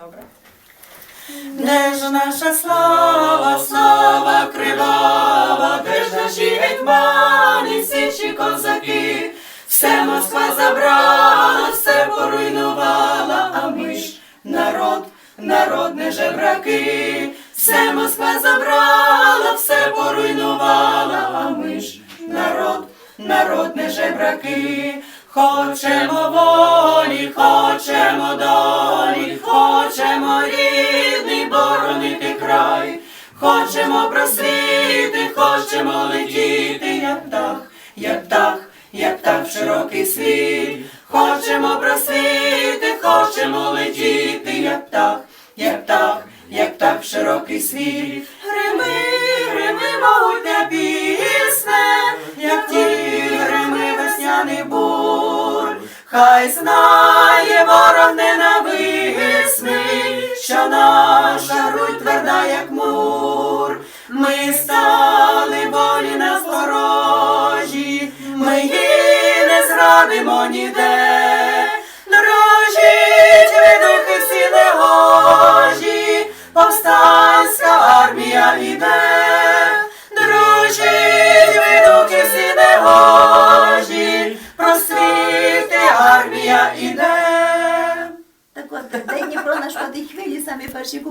Добре. Де ж наша слава, слава кривава, де ж наші гетьмани, січі козаки, все Москва забрала, все поруйнувала, а ми ж народ, народ не жебраки, все Москва забрала, все поруйнувала, а ми ж народ, народ не жебраки. Хочемо волі, хочемо хочемо просвіти, хочемо летіти, як птах, як птах, як птах в широкий світ, хочемо просвіти, хочемо летіти, як птах, як птах, як птах в широкий світ. Грими, грими, могутня пісне, як ті грими весняний бур. Хай знає ворог ненависний, що наша руть тверда, як її ніде. Дорожіть ви духи всі негожі, повстанська армія іде. Дружіть ви духи всі негожі, просвіти армія іде. Так от, де Дніпро наш тій хвилі самі перші куплети.